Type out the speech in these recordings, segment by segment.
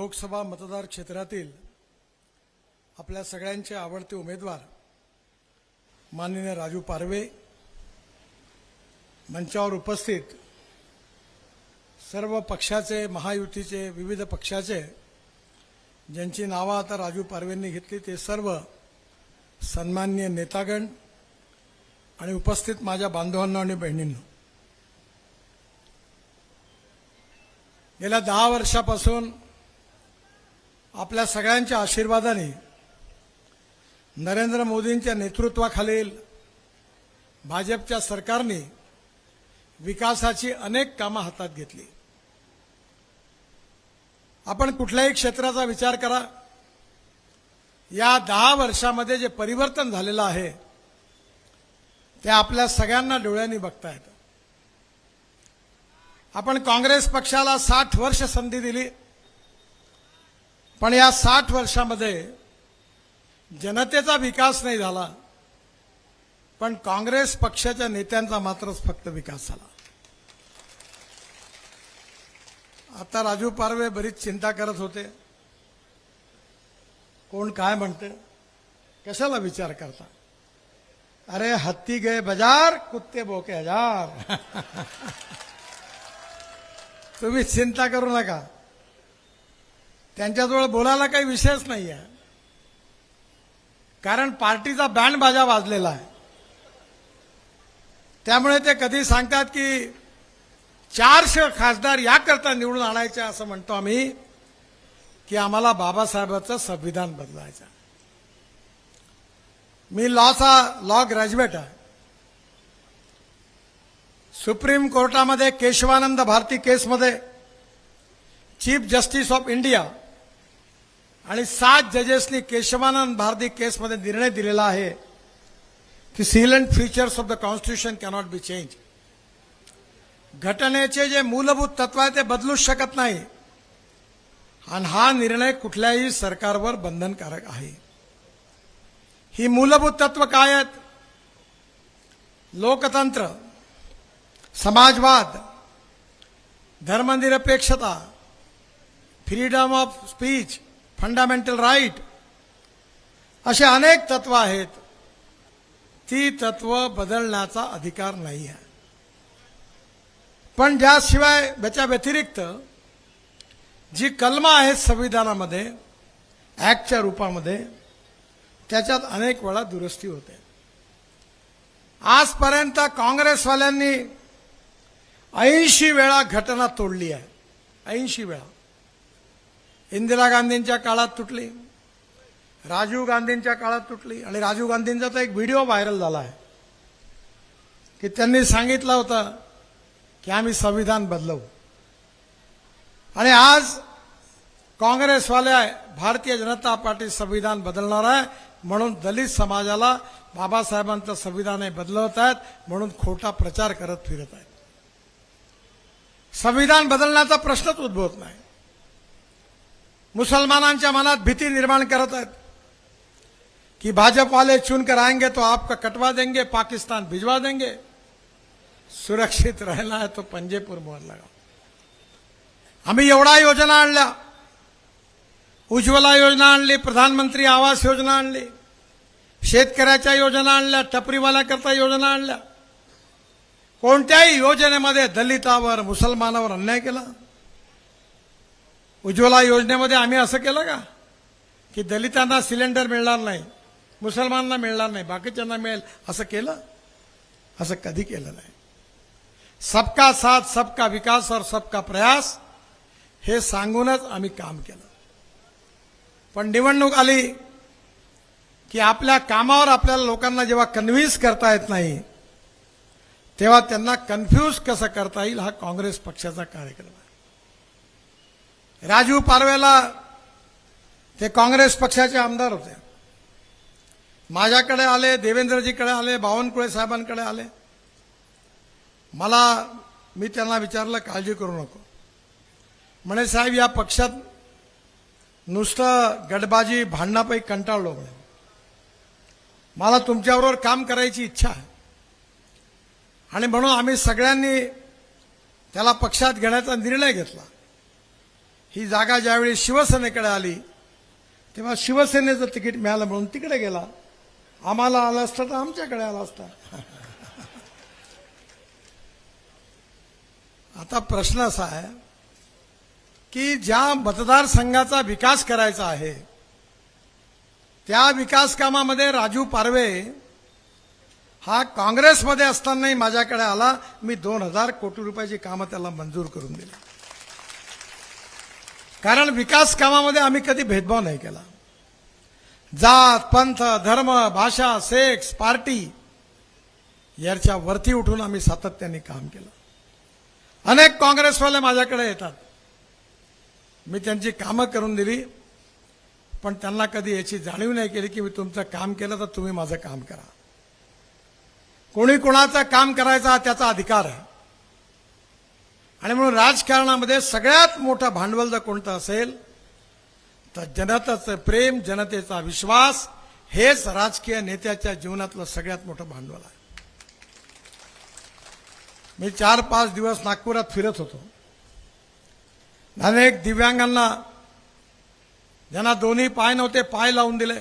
लोकसभा मतदार क्षेत्रातील आपल्या सगळ्यांचे आवडते उमेदवार माननीय राजू पारवे मंचावर उपस्थित सर्व पक्षाचे महायुतीचे विविध पक्षाचे ज्यांची नावं आता राजू पारवेंनी घेतली ते सर्व सन्मान्य नेतागण आणि उपस्थित माझ्या बांधवांना आणि बहिणींना. गेल्या दहा वर्षापासून आपल्या सगळ्यांच्या आशीर्वादाने नरेंद्र मोदींच्या नेतृत्वाखालील भाजपच्या सरकारने विकासाची अनेक कामं हातात घेतली. आपण कुठल्याही क्षेत्राचा विचार करा. या दहा वर्षामध्ये जे परिवर्तन झालेलं आहे ते आपल्या सगळ्यांना डोळ्यांनी बघता येतं आपण काँग्रेस पक्षाला साठ वर्ष संधी दिली. पण या साठ वर्षामध्ये जनतेचा विकास नाही झाला पण काँग्रेस पक्षाच्या नेत्यांचा मात्रच फक्त विकास झाला. आता राजू पारवे बरीच चिंता करत होते. कोण काय म्हणते? कशाला विचार करता? अरे हत्ती गए बाजार कुत्ते बोके हजार. तुम्ही चिंता करू नका. त्यांच्याजवळ बोलायला काही विषयच नाही आहे कारण पार्टीचा बँड बाजा वाजलेला आहे. त्यामुळे ते कधी सांगतात की चारशे खासदार याकरता निवडून आणायचे असं म्हणतो आम्ही की आम्हाला बाबासाहेबांचं संविधान बदलायचं मी लॉचा लॉ ग्रॅज्युएट आहे. सुप्रीम कोर्टामध्ये केशवानंद भारती केसमध्ये चीफ जस्टिस ऑफ इंडिया आणि सात जजेसनी केशवानंद भारती केसमध्ये निर्णय दिलेला आहे की salient features of the constitution cannot be change घटनेचे जे मूलभूत तत्व आहे ते बदलूच शकत नाही. आणि हा निर्णय कुठल्याही सरकारवर बंधनकारक आहे. ही मूलभूत तत्व काय आहेत? लोकतंत्र समाजवाद धर्मनिरपेक्षता freedom of speech fundamental right असे अनेक तत्व आहेत. ती तत्व बदलण्याचा अधिकार नाही आहे. पण ज्याशिवाय त्याच्या व्यतिरिक्त जी कलमा आहेत संविधानामध्ये ॲक्टच्या रूपामध्ये त्याच्यात अनेक वेळा दुरुस्ती होते. आजपर्यंत काँग्रेसवाल्यांनी ऐंशी वेळा घटना तोडली आहे. ऐंशी वेळा. इंदिरा गांधींच्या काळात तुटली राजीव गांधींच्या काळात तुटली आणि राजीव गांधींचा तर एक व्हिडिओ व्हायरल झाला आहे की त्यांनी सांगितलं होतं की आम्ही संविधान बदलवू. आणि आज काँग्रेसवाले भारतीय जनता पार्टी संविधान बदलणार आहे म्हणून दलित समाजाला बाबासाहेबांचं संविधान हे बदलवत आहेत म्हणून खोटा प्रचार करत फिरत आहेत. संविधान बदलण्याचा प्रश्नच उद्भवत नाही. मुसलमानांच्या मनात भीती निर्माण करत आहेत कि भाजपवाले चुनकर आएंगे तो आपका कटवा देंगे पाकिस्तान भिजवा देंगे। सुरक्षित राहिला है तो पंजेपूर मोहर लगा आम्ही एवढा योजना आणल्या उज्ज्वला योजना आणली प्रधानमंत्री आवास योजना आणली शेतकऱ्याच्या योजना आणल्या टपरीवाल्याकरता योजना आणल्या। कोणत्याही योजनेमध्ये दलितावर मुसलमानावर अन्याय केला। उज्ज्वला योजनेमध्ये आम्ही असं केलं का? की दलितांना सिलेंडर मिळणार नाही मुसलमानांना मिळणार नाही बाकीच्यांना मिळेल असं केलं? असं कधी केलं नाही. सबका साथ सबका विकास और सबका प्रयास हे सांगूनच आम्ही काम केलं. पण निवडणूक आली की आपल्या कामावर आपल्याला लोकांना जेव्हा कन्व्हिन्स करता येत नाही तेव्हा त्यांना कन्फ्यूज कसं करता येईल हा काँग्रेस पक्षाचा कार्यक्रम आहे. राजू पारवेला ते काँग्रेस पक्षाचे आमदार होते. माझ्याकडे आले देवेंद्रजीकडे आले बावनकुळे साहेबांकडे आले. मला मी त्यांना विचारलं काळजी करू नको. म्हणे साहेब या पक्षात नुसतं गडबाजी भांडणापैकी कंटाळलो म्हणे. मला तुमच्याबरोबर काम करायची इच्छा आहे. आणि म्हणून आम्ही सगळ्यांनी त्याला पक्षात घेण्याचा निर्णय घेतला. ही जागा ज्यावेळी शिवसेनेकडे आली तेव्हा शिवसेनेचं तिकीट मिळालं म्हणून तिकडे गेला. आम्हाला आलं असतं तर आमच्याकडे आला असता. आता प्रश्न असा आहे की ज्या मतदारसंघाचा विकास करायचा आहे त्या विकास कामामध्ये राजू पारवे हा काँग्रेसमध्ये असतानाही माझ्याकडे आला. मी दोन हजार कोटी रुपयाची कामं त्याला मंजूर करून दिली. कारण विकास कामामध्ये आम्ही कधी भेदभाव नाही केला. जात पंथ धर्म भाषा सेक्स पार्टी याच्या वरती उठून आम्ही सातत्याने काम केलं. अनेक काँग्रेसवाले माझ्याकडे येतात. मी त्यांची कामं करून दिली पण त्यांना कधी याची जाणीव नाही केली की मी तुमचं काम केलं तर तुम्ही माझं काम करा. कोणी कोणाचं काम करायचा त्याचा अधिकार आहे. आणि म्हणून राजकारणामध्ये सगळ्यात मोठं भांडवल जर कोणतं असेल तर जनतेचं प्रेम जनतेचा विश्वास हेच राजकीय नेत्याच्या जीवनातलं सगळ्यात मोठं भांडवल आहे. मी चार पाच दिवस नागपुरात फिरत होतो. अनेक दिव्यांगांना ज्यांना दोन्ही पाय नव्हते पाय लावून दिले.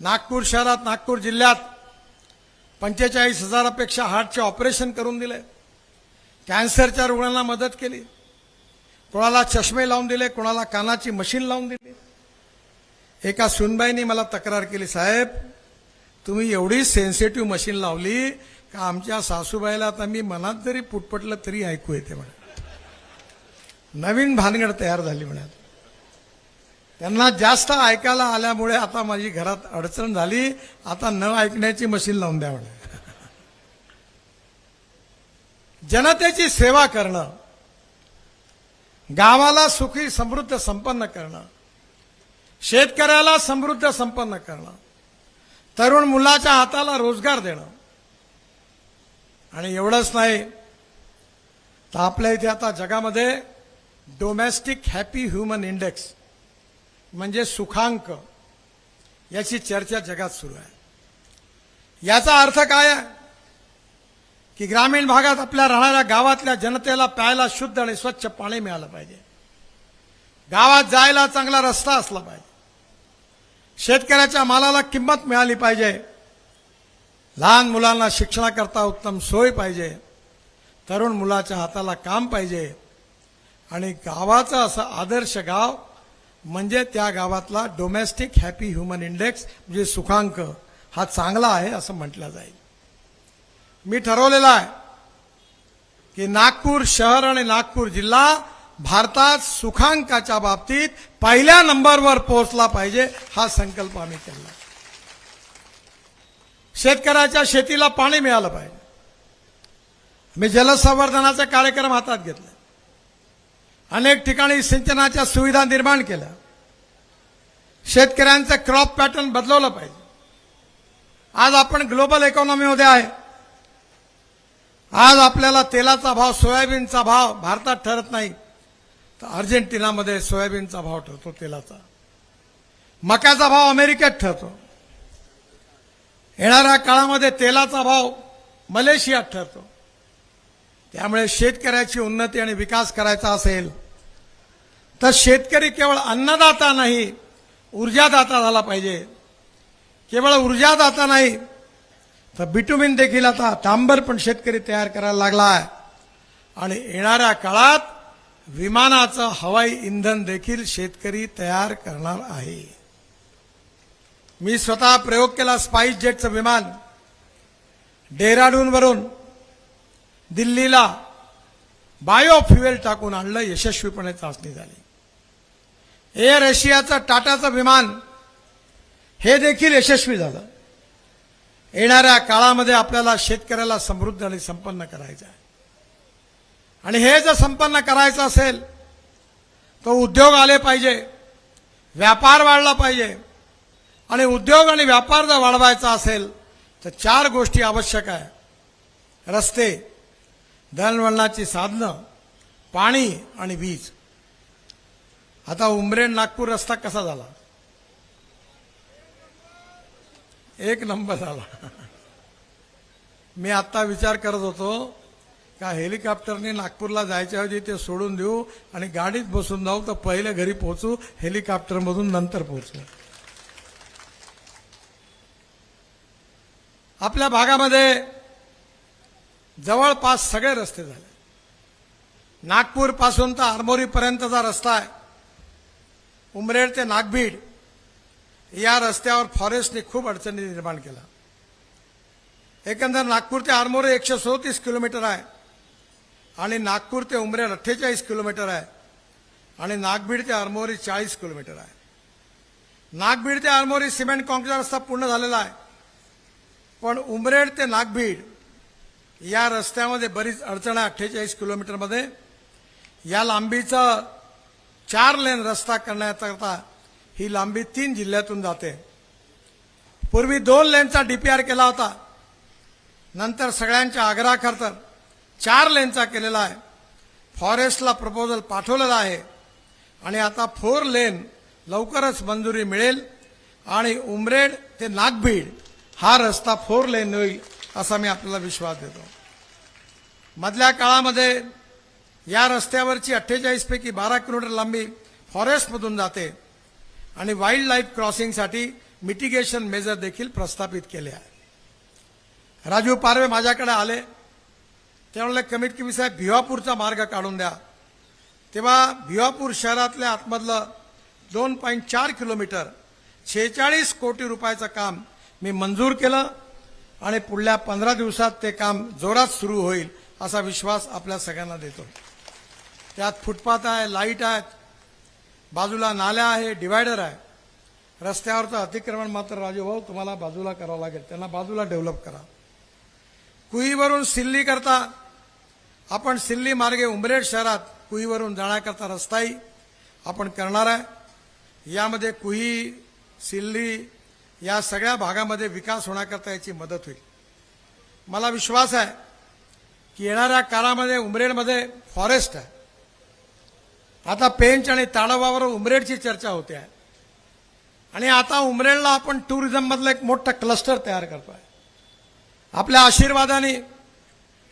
नागपूर शहरात नागपूर जिल्ह्यात पंचेचाळीस हजारापेक्षा हार्टचे ऑपरेशन करून दिले. कॅन्सरच्या रुग्णांना मदत केली. कोणाला चष्मे लावून दिले कोणाला कानाची मशीन लावून दिली. एका सुनबाईंनी मला तक्रार केली साहेब तुम्ही एवढी सेन्सिटिव्ह मशीन लावली का आमच्या सासूबाईला आता मी मनात जरी पुटपटलं तरी ऐकू येते म्हणा. नवीन भानगड तयार झाली म्हणा. त्यांना जास्त ऐकायला आल्यामुळे आता माझी घरात अडचण झाली. आता न ऐकण्याची मशीन लावून द्या म्हणे. जनतेची सेवा करणं गावाला सुखी समृद्ध संपन्न करणं शेतकऱ्याला समृद्ध संपन्न करणं तरुण मुलाच्या हाताला रोजगार देणं. आणि एवढंच नाही तर आपल्या इथे आता जगामध्ये डोमेस्टिक हॅपी ह्युमन इंडेक्स म्हणजे सुखांक याची चर्चा जगात सुरू आहे. याचा अर्थ काय आहे? की ग्रामीण भागात आपल्या राहणाऱ्या गावातल्या जनतेला प्यायला शुद्ध आणि स्वच्छ पाणी मिळालं पाहिजे. गावात जायला चांगला रस्ता असला पाहिजे. शेतकऱ्याच्या मालाला किंमत मिळाली पाहिजे. लहान मुलांना शिक्षणाकरता उत्तम सोय पाहिजे. तरुण मुलाच्या हाताला काम पाहिजे. आणि गावाचं असं आदर्श गाव म्हणजे त्या गावातला डोमेस्टिक हॅपी ह्युमन इंडेक्स म्हणजे सुखांक हा चांगला आहे असं म्हटलं जाईल. मी ठरवलेलं आहे की नागपूर शहर आणि नागपूर जिल्हा भारतात सुखांकाच्या बाबतीत पहिल्या नंबरवर पोहोचला पाहिजे हा संकल्प आम्ही केला. शेतकऱ्याच्या शेतीला पाणी मिळालं पाहिजे. मी जलसंवर्धनाचा कार्यक्रम हातात घेतला. अनेक ठिकाणी सिंचनाच्या सुविधा निर्माण केल्या. शेतकऱ्यांचं क्रॉप पॅटर्न बदलवलं पाहिजे. आज आपण ग्लोबल इकॉनॉमीमध्ये आहे. आज आपल्याला तेलाचा भाव सोयाबीनचा भाव भारतात ठरत नाही. तर अर्जेंटिनामध्ये सोयाबीनचा भाव ठरतो तेलाचा. मक्याचा भाव अमेरिकेत ठरतो. येणाऱ्या काळामध्ये तेलाचा भाव मलेशियात ठरतो. त्यामुळे शेतकऱ्याची उन्नती आणि विकास करायचा असेल तर शेतकरी केवळ अन्नदाता नाही ऊर्जादाता झाला पाहिजे. केवळ ऊर्जादाता नाही तर बिटुमिन देखील आता तांबर पण शेतकरी तयार करायला लागला आहे. आणि येणाऱ्या काळात विमानाचं हवाई इंधन देखील शेतकरी तयार करणार आहे. मी स्वतः प्रयोग केला स्पाईस जेटचं विमान. डेहराडूनवरून दिल्लीला बायोफ्युएल टाकून आणलं यशस्वीपणे चाचणी झाली. एअर एशियाचं टाटाचं विमान हे देखील यशस्वी झालं. येणाऱ्या काळामध्ये आपल्याला शेतकऱ्याला समृद्ध आणि संपन्न करायचं आहे. आणि हे जर संपन्न करायचं असेल तर उद्योग आले पाहिजे व्यापार वाढला पाहिजे. आणि उद्योग आणि व्यापार जर वाढवायचा असेल तर चार गोष्टी आवश्यक आहे. रस्ते दळणवळणाची साधनं पाणी आणि वीज. आता उमरेड नागपूर रस्ता कसा झाला? एक नंबर झाला. मी आत्ता विचार करत होतो का हेलिकॉप्टरने नागपूरला जायच्याऐवजी ते सोडून देऊ आणि गाडीत बसून जाऊ तर पहिले घरी पोहोचू हेलिकॉप्टरमधून नंतर पोहोचू. आपल्या भागामध्ये जवळपास सगळे रस्ते झाले. नागपूरपासून तर आरमोरीपर्यंतचा रस्ता आहे. उमरेड ते नागभीड या रस्त्यावर फॉरेस्टने खूप अडचणी निर्माण केला एकंदर नागपूर ते आरमोरे एकशे सदोतीस किलोमीटर आहे आणि नागपूर ते उमरेड अठ्ठेचाळीस किलोमीटर आहे आणि नागबीड ते आरमोरी चाळीस किलोमीटर आहे. नागबीड ते आरमोरी सिमेंट कॉन्क्रीट रस्ता पूर्ण झालेला आहे. पण उमरेड ते नागबीड या रस्त्यामध्ये बरीच अडचण आहे अठ्ठेचाळीस किलोमीटरमध्ये. या लांबीचा चार लेन रस्ता करण्याकरता ही लांबी तीन जिल्ह्यातून जाते. पूर्वी दोन लेनचा डीपीआर केला होता. नंतर सगळ्यांच्या आग्रहाखातर चार लेनचा केलेला आहे. फॉरेस्टला प्रपोजल पाठवलेला आहे. आणि आता फोर लेन लवकरच मंजुरी मिळेल आणि उमरेड ते नागभीड हा रस्ता फोर लेन होईल असा मी आपल्याला विश्वास देतो. मधल्या काळामध्ये या रस्त्यावरची अठ्ठेचाळीस पैकी बारा किलोमीटर लांबी फॉरेस्टमधून जाते. आणि वाईल्ड लाईफ क्रॉसिंगसाठी मिटिगेशन मेजर देखील प्रस्थापित केले आहे. राजू पारवे माझ्याकडे आले. त्यामुळे कमीत कमी साहेब भिवापूरचा मार्ग काढून द्या. तेव्हा भिवापूर शहरातल्या आतमधलं दोन पॉईंट चार किलोमीटर छेचाळीस कोटी रुपयाचं काम मी मंजूर केलं आणि पुढल्या पंधरा दिवसात ते काम जोरात सुरू होईल असा विश्वास आपल्या सगळ्यांना देतो. त्यात फुटपाथ आहे लाइट आहेत बाजूला नाल्या आहे डिवायडर आहे. रस्त्यावरचं अतिक्रमण मात्र राजूभाऊ तुम्हाला बाजूला करावं लागेल. त्यांना बाजूला डेव्हलप करा. कुईवरून सिल्ली करता आपण सिल्ली मार्गे उमरेड शहरात कुईवरून जाण्याकरता रस्ताही आपण करणार आहे. यामध्ये कुही सिल्ली या सगळ्या भागामध्ये विकास होण्याकरता याची मदत होईल. मला विश्वास आहे की येणाऱ्या काळामध्ये उमरेडमध्ये फॉरेस्ट आहे. आता पेंच आणि ताडोबावर उमरेडची चर्चा होते. आहे आणि आता उमरेडला आपण टुरिझममधलं एक मोठं क्लस्टर तयार करतो आहे आपल्या आशीर्वादाने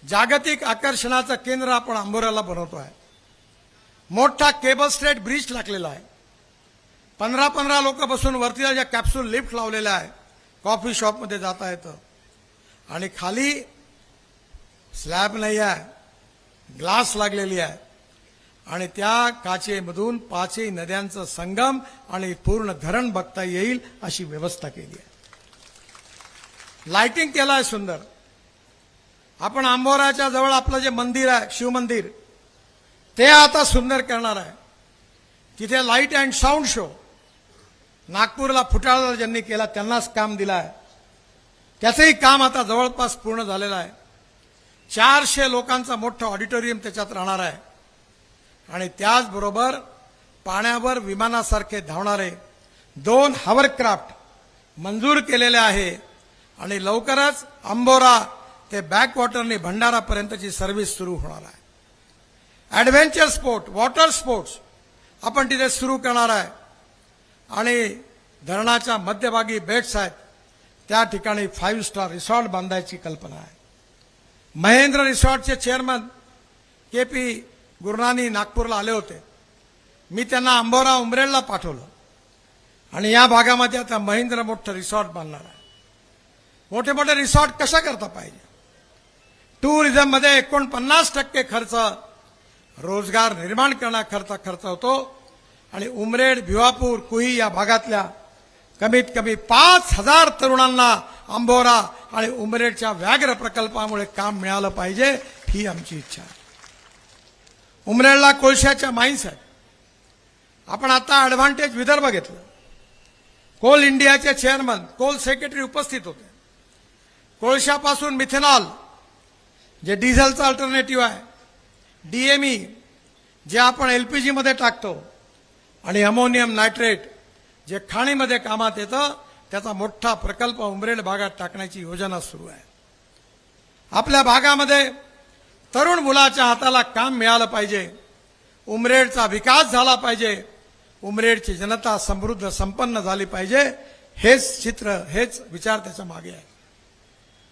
जागतिक आकर्षणाचं केंद्र आपण आंबोऱ्याला आहे मोठा केबल स्ट्रेट ब्रिज टाकलेला आहे. पंधरा पंधरा लोक बसून वरती ज्या कॅप्सूल लिफ्ट लावलेल्या आहे. कॉफी शॉपमध्ये जाता येतं. आणि खाली स्लॅब नाही आहे. ग्लास लागलेली आहे. आणि त्या काचेमधून पाचही नद्यांचं संगम आणि पूर्ण धरण बघता येईल अशी व्यवस्था केली आहे. लाइटिंग केलं आहे सुंदर. आपण आंबोराच्या जवळ आपलं जे मंदिर आहे शिवमंदिर ते आता सुंदर करणार आहे. तिथे लाइट अँड साऊंड शो नागपूरला फुटाळा ज्यांनी केला त्यांनाच काम दिलं आहे त्याचंही काम आता जवळपास पूर्ण झालेलं आहे. चारशे लोकांचा मोठं ऑडिटोरियम त्याच्यात राहणार आहे. आणि त्याचबरोबर पाण्यावर विमानासारखे धावणारे दोन हवरक्राफ्ट मंजूर केलेले आहे. आणि लवकरच अंबोरा ते बॅकवॉटरने भंडारापर्यंतची सर्व्हिस सुरू होणार आहे. ॲडव्हेंचर स्पोर्ट वॉटर स्पोर्ट्स आपण तिथे सुरू करणार आहे. आणि धरणाच्या मध्यभागी बेट्स आहेत. त्या ठिकाणी फाईव्ह स्टार रिसॉर्ट बांधायची कल्पना आहे. महेंद्र रिसॉर्टचे चेअरमन के पी गुरुनानी नागपूरला आले होते. मी त्यांना अंबोरा उमरेडला पाठवलं. आणि या भागामध्ये आता महेंद्र मोठं रिसॉर्ट बांधणार आहे. मोठे मोठे रिसॉर्ट कशा करता पाहिजे? टुरिझममध्ये एकोणपन्नास टक्के खर्च रोजगार निर्माण करण्याकरता खर्च होतो. आणि उमरेड भिवापूर कुही या भागातल्या कमीत कमी पाच हजार तरुणांना आंबोरा आणि उमरेडच्या व्याघ्र प्रकल्पामुळे काम मिळालं पाहिजे ही आमची इच्छा आहे. उमरेडला कोळशाच्या माईन्स आहेत. आपण आता ॲडव्हान्टेज विदर्भ घेतलं. कोल इंडियाचे चेअरमन कोल सेक्रेटरी उपस्थित होते. कोळशापासून मिथेनॉल जे डिझेलचं अल्टरनेटिव्ह आहे डीएमई जे आपण एल पी जीमध्ये टाकतो आणि अमोनियम नायट्रेट जे खाणीमध्ये कामात येतं त्याचा मोठा प्रकल्प उमरेड भागात टाकण्याची योजना सुरू आहे. आपल्या भागामध्ये तरुण मुलाच्या हाताला काम मिळालं पाहिजे. उमरेडचा विकास झाला पाहिजे. उमरेडची जनता समृद्ध संपन्न झाली पाहिजे. हेच चित्र हेच विचार त्याच्यामागे आहे.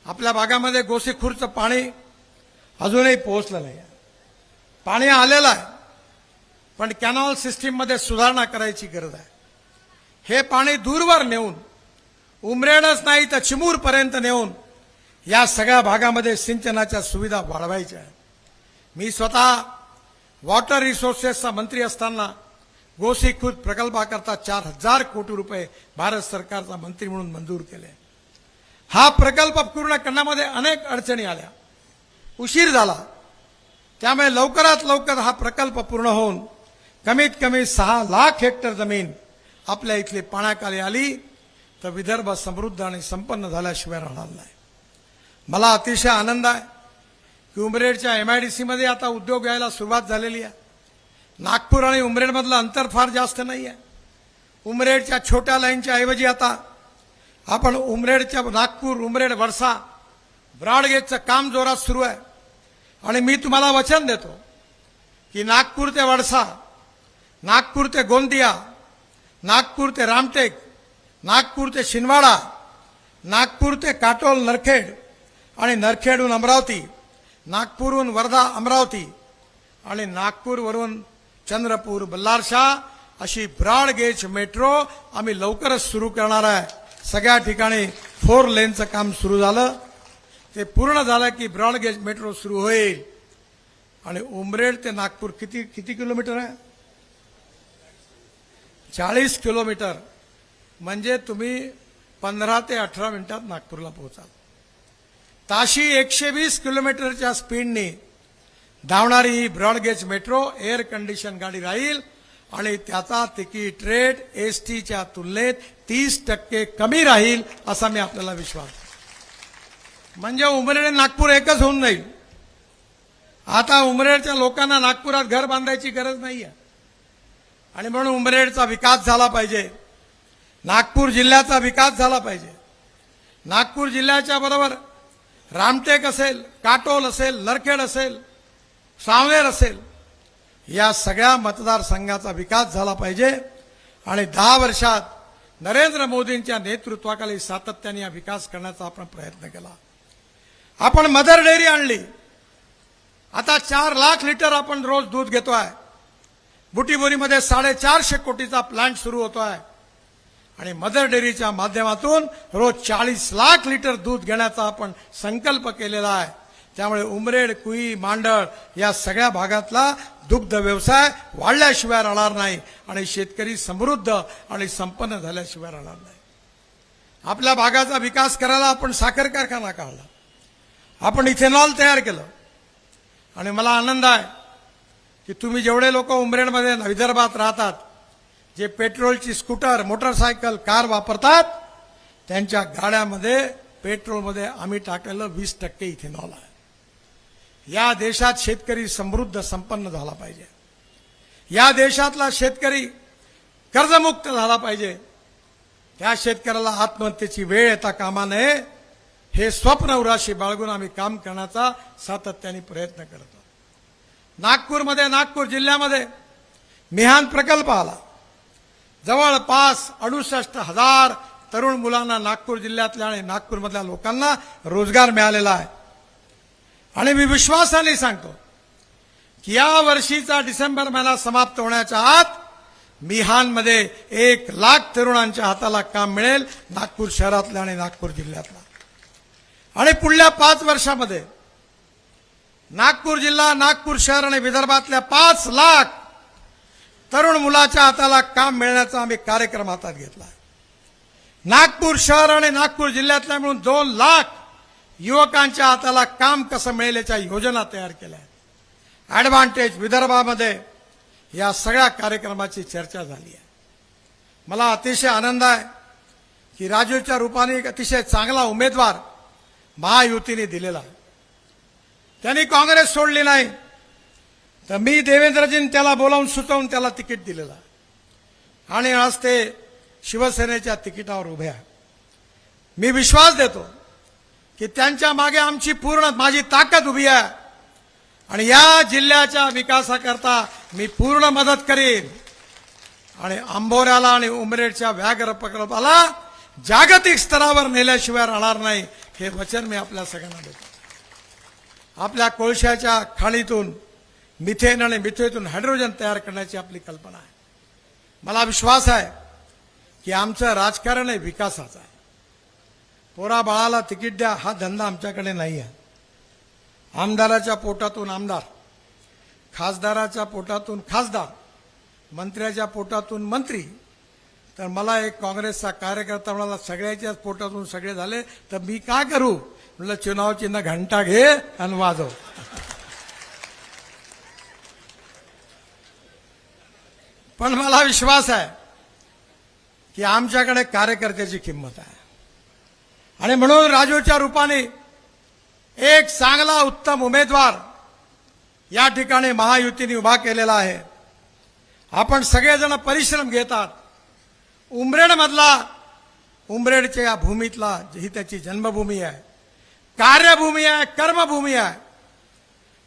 आपल्या भागामध्ये गोसीखुरचं पाणी अजूनही पोहोचलं नाही पाणी आलेलं आहे पण कॅनॉल सिस्टीममध्ये सुधारणा करायची गरज आहे. हे पाणी दूरवर नेऊन उमरेडच नाही तर चिमूरपर्यंत नेऊन या सगळ्या भागामध्ये सिंचनाच्या सुविधा वाढवायच्या आहेत. मी स्वतः वॉटर रिसोर्सेसचा मंत्री असताना गोसी खुद प्रकल्पाकरता चार हजार कोटी रुपये भारत सरकारचा मंत्री म्हणून मंजूर केले. हा प्रकल्प पूर्ण करण्यामध्ये अनेक अडचणी आल्या. उशीर झाला. त्यामुळे लवकरात लवकर हा प्रकल्प पूर्ण होऊन कमीत कमी सहा लाख हेक्टर जमीन आपल्या इथली पाण्याखाली आली तर विदर्भ समृद्ध आणि संपन्न झाल्याशिवाय राहणार नाही. मला अतिशय आनंद आहे की उमरेडच्या एम आय डी सीमध्ये आता उद्योग यायला सुरुवात झालेली आहे. नागपूर आणि उमरेडमधलं अंतर फार जास्त नाही आहे उमरेडच्या छोट्या लाईनच्या ऐवजी आता आपण उमरेडच्या नागपूर उमरेड वर्षा ब्रॉडगेजचं काम जोरात सुरू आहे. आणि मी तुम्हाला वचन देतो की नागपूर ते वडसा नागपूर ते गोंदिया नागपूर ते रामटेक नागपूर ते शिनवाडा नागपूर ते काटोल नरखेड आणि नरखेडहून अमरावती नागपूरहून वर्धा अमरावती आणि नागपूरवरून चंद्रपूर बल्लारशाह अशी ब्रॉड गेज मेट्रो आम्ही लवकरच सुरू करणार आहे. सगळ्या ठिकाणी फोर लेनचं काम सुरू झालं. ते पूर्ण झालं की ब्रॉड गेज मेट्रो सुरू होईल. आणि उमरेड ते नागपूर किती किती किलोमीटर आहे? चाळीस किलोमीटर. म्हणजे तुम्ही पंधरा ते अठरा मिनिटात नागपूरला पोहोचाल. ताशी एकशे वीस किलोमीटरच्या स्पीडने धावणारी ही broad gauge metro air condition गाडी राहील आणि त्याचा तिकीट रेट एस टीच्या तुलनेत तीस टक्के कमी राहील असा मी आपल्याला विश्वास म्हणजे उमरेड नागपूर एकच होऊन जाईल. आता उमरेडच्या लोकांना नागपुरात घर बांधायची गरज नाही आहे आणि म्हणून उमरेडचा विकास झाला पाहिजे. नागपूर जिल्ह्याचा विकास झाला पाहिजे. नागपूर जिल्ह्याच्या बरोबर रामटेक असेल काटोल असेल लरखेड असेल सावनेर असेल या सगळ्या मतदारसंघाचा विकास झाला पाहिजे. आणि दहा वर्षात नरेंद्र मोदींच्या नेतृत्वाखाली सातत्याने हा विकास करण्याचा आपण प्रयत्न केला. आपण मदर डेअरी आणली. आता चार लाख लिटर आपण रोज दूध घेतोय. बुटीबोरीमध्ये साडेचारशे कोटीचा प्लांट सुरू होतो आहे आणि मदर डेअरीच्या माध्यमातून रोज चाळीस लाख लिटर दूध घेण्याचा आपण संकल्प केलेला आहे. त्यामुळे उमरेड कुई मांडळ या सगळ्या भागातला दुग्ध व्यवसाय वाढल्याशिवाय राहणार नाही आणि शेतकरी समृद्ध आणि संपन्न झाल्याशिवाय राहणार नाही. आपल्या भागाचा विकास करायला आपण साखर कारखाना काढला. आपण इथेनॉल तयार केलं. आणि मला आनंद आहे की तुम्ही जेवढे लोक उमरेडमध्ये विदर्भात राहतात जे पेट्रोलची स्कूटर मोटरसायकल कार वापरतात त्यांच्या गाड्यामध्ये पेट्रोलमध्ये आम्ही टाकलेलं वीस टक्के इथेनॉल आहे. या देशात शेतकरी समृद्ध संपन्न झाला पाहिजे. या देशातला शेतकरी कर्जमुक्त झाला पाहिजे. त्या शेतकऱ्याला आत्महत्येची वेळ येता कामा नये. हे स्वप्न उराशी बाळगून आम्ही काम करण्याचा सातत्याने प्रयत्न करतो नागपूरमध्ये नागपूर जिल्ह्यामध्ये मिहान प्रकल्प आला. जवळपास अडुसष्ट हजार तरुण मुलांना नागपूर जिल्ह्यातल्या आणि नागपूरमधल्या लोकांना रोजगार मिळालेला आहे. आणि मी विश्वासाने सांगतो की या वर्षीचा डिसेंबर महिना समाप्त होण्याच्या आत मिहानमध्ये एक लाख तरुणांच्या हाताला काम मिळेल नागपूर शहरातल्या आणि नागपूर जिल्ह्यातला. आणि पुढल्या पाच वर्षामध्ये नागपूर जिल्हा नागपूर शहर आणि विदर्भातल्या पाच लाख तरुण मुलाच्या हाताला काम मिळण्याचा आम्ही कार्यक्रम हातात घेतला. नागपूर शहर आणि नागपूर जिल्ह्यातल्या मिळून दोन लाख युवकांच्या हाताला काम कसं मिळेल याच्या योजना तयार केल्या. आहेत ऍडव्हान्टेज विदर्भामध्ये या सगळ्या कार्यक्रमाची चर्चा झाली आहे. मला अतिशय आनंद आहे की राजूच्या रूपाने एक अतिशय चांगला उमेदवार महायुतीने दिलेला आहे. त्यांनी काँग्रेस सोडली नाही. तर मी देवेंद्रजींनी त्याला बोलावून सुचवून त्याला तिकीट दिलेलं. आणि आज ते शिवसेनेच्या तिकिटावर उभ्या मी विश्वास देतो की त्यांच्या मागे आमची पूर्ण माझी ताकद उभी आहे. आणि या जिल्ह्याच्या विकासाकरता मी पूर्ण मदत करीन. आणि आंबोऱ्याला आणि उमरेडच्या व्याघ्र प्रकल्पाला जागतिक स्तरावर नेल्याशिवाय राहणार नाही हे वचन मी आपल्या सगळ्यांना देतो. आपल्या कोळशाच्या खाणीतून मिथेन आणि मिथेतून हायड्रोजन तयार करण्याची आपली कल्पना आहे. मला विश्वास आहे की आमचं राजकारण आहे विकासाचं आहे. पोरा बाळाला तिकीट द्या हा धंदा आमच्याकडे नाही आहे आमदाराच्या पोटातून आमदार खासदाराच्या पोटातून खासदार मंत्र्याच्या पोटातून मंत्री तर मला एक काँग्रेसचा कार्यकर्ता म्हणाला सगळ्याच्याच पोटातून सगळे झाले तर मी काय करू? म्हटलं चुनाव चिन्ह घंटा घे आणि वाजव. पण मला विश्वास आहे की आमच्याकडे कार्यकर्त्याची किंमत आहे. आणि म्हणून राजूच्या रूपाने एक चांगला उत्तम उमेदवार या ठिकाणी महायुतीने उभा केलेला आहे. आपण सगळेजण परिश्रम घेतात. उमरेडमधला उमरेडच्या या भूमीतला ही त्याची जन्मभूमी आहे. कार्यभूमी आहे कर्मभूमी आहे.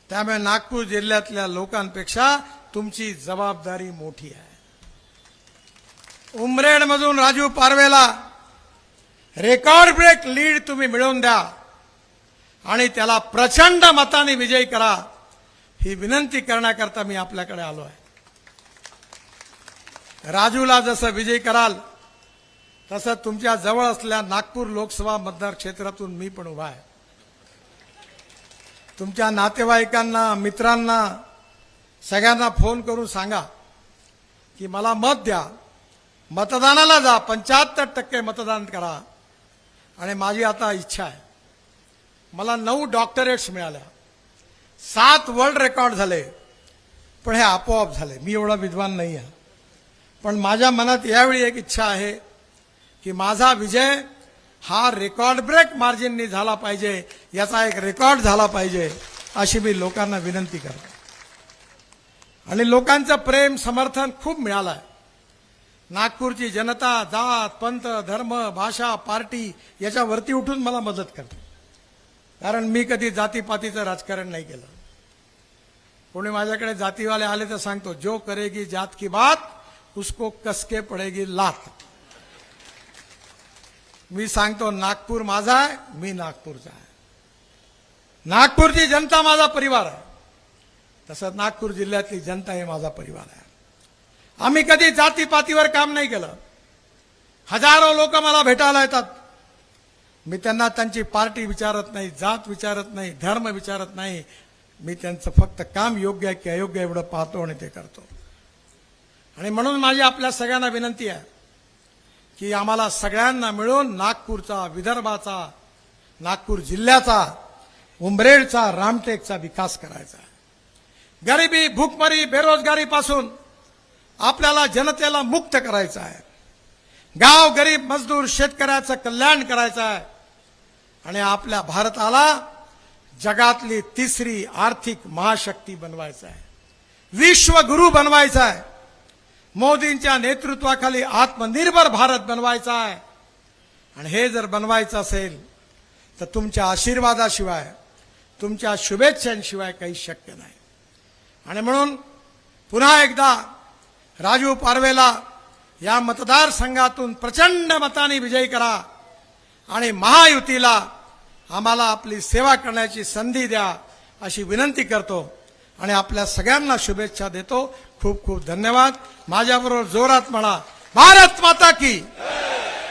त्यामुळे नागपूर जिल्ह्यातल्या लोकांपेक्षा तुमची जबाबदारी मोठी आहे. उमरेडमधून राजू पारवेला रेकॉर्ड ब्रेक लीड तुम्ही मिळवून द्या आणि त्याला प्रचंड मताने विजयी करा ही विनंती करण्याकरता मी आपल्याकडे आलो आहे. राजूला जसं विजय कराल तसं तुमच्या जवळ असल्या नागपूर लोकसभा मतदार क्षेत्रातून मी पण उभा आहे. तुमच्या नातेवाईकांना मित्रांना सगळ्यांना फोन करून सांगा की मला मत द्या. मतदानाला जा. पंच्याहत्तर टक्के मतदान करा. आणि माझी आता इच्छा आहे. मला नऊ डॉक्टरेट्स मिळाल्या. सात वर्ल्ड रेकॉर्ड झाले. पण हे आपोआप झाले. मी एवढा विद्वान नाही आहे. पण माझ्या मनात यावेळी एक इच्छा आहे की माझा विजय हा रेकॉर्ड ब्रेक मार्जिननी झाला पाहिजे. याचा एक रेकॉर्ड झाला पाहिजे अशी मी लोकांना विनंती करतो. आणि लोकांचं प्रेम समर्थन खूप मिळालं आहे नागपूरची जनता जात पंत धर्म भाषा पार्टी याच्यावरती उठून मला मदत करते. कारण मी कधी जातीपातीचं राजकारण नाही केलं. कोणी माझ्याकडे जातीवाले आले तर सांगतो जो करेगी जात की बात उसको कसके पडेगी लात. मी सांगतो नागपूर माझा आहे मी नागपूरचा आहे. नागपूरची जनता माझा परिवार आहे. तसं नागपूर जिल्ह्यातली जनता हे माझा परिवार आहे. आम्ही कधी जातीपातीवर काम नाही केलं. हजारो लोक मला भेटायला येतात. मी त्यांना त्यांची पार्टी विचारत नाही जात विचारत नाही धर्म विचारत नाही. मी त्यांचं फक्त काम योग्य आहे की अयोग्य एवढं पाहतो आणि ते करतो. आणि म्हणून माझी आपल्या सगळ्यांना विनंती आहे की आम्हाला सगळ्यांना मिळून नागपूरचा विदर्भाचा नागपूर जिल्ह्याचा उंबरेडचा रामटेकचा विकास करायचा गरिबी भूकमरी बेरोजगारीपासून आपल्याला जनतेला मुक्त करायचं आहे. गाव गरीब मजदूर शेतकऱ्याचं कल्याण करायचं आहे. आणि आपल्या भारताला जगातली तिसरी आर्थिक महाशक्ती बनवायचं आहे. विश्वगुरु बनवायचा आहे. मोदींच्या नेतृत्वाखाली आत्मनिर्भर भारत बनवायचा आहे. आणि हे जर बनवायचं असेल तर तुमच्या आशीर्वादाशिवाय तुमच्या शुभेच्छांशिवाय काही शक्य नाही. आणि म्हणून पुन्हा एकदा राजू पारवेला या मतदारसंघातून प्रचंड मताने विजयी करा आणि महायुतीला आम्हाला आपली सेवा करण्याची संधी द्या अशी विनंती करतो आणि आपल्या सगळ्यांना शुभेच्छा देतो. खूप खूप धन्यवाद. माझ्याबरोबर जोरात म्हणा भारत माता की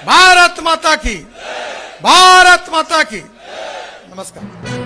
भारत माता की भारत माता की. नमस्कार.